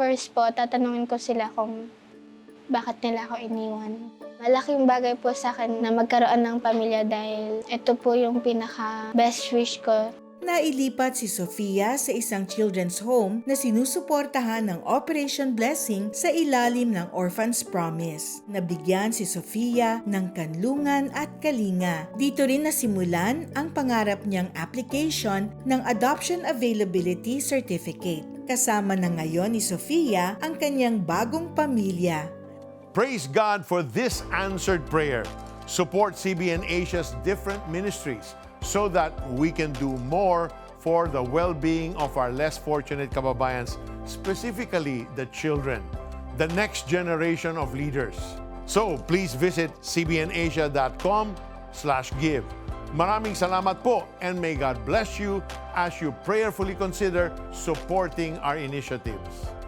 first po, tatanungin ko sila kung bakit nila ako iniwan. Malaking bagay po sa akin na magkaroon ng pamilya dahil ito po yung pinaka best wish ko Nailipat si Sofia sa isang children's home na sinusuportahan ng Operation Blessing sa ilalim ng Orphans Promise. Nabigyan si Sofia ng kanlungan at kalinga. Dito rin nasimulan ang pangarap niyang application ng Adoption Availability Certificate. Kasama na ngayon ni Sofia ang kanyang bagong pamilya. Praise God for this answered prayer. Support CBN Asia's different ministries so that we can do more for the well-being of our less fortunate kababayans, specifically the children, the next generation of leaders. So please visit cbnasia.com slash give. Maraming salamat po and may God bless you as you prayerfully consider supporting our initiatives.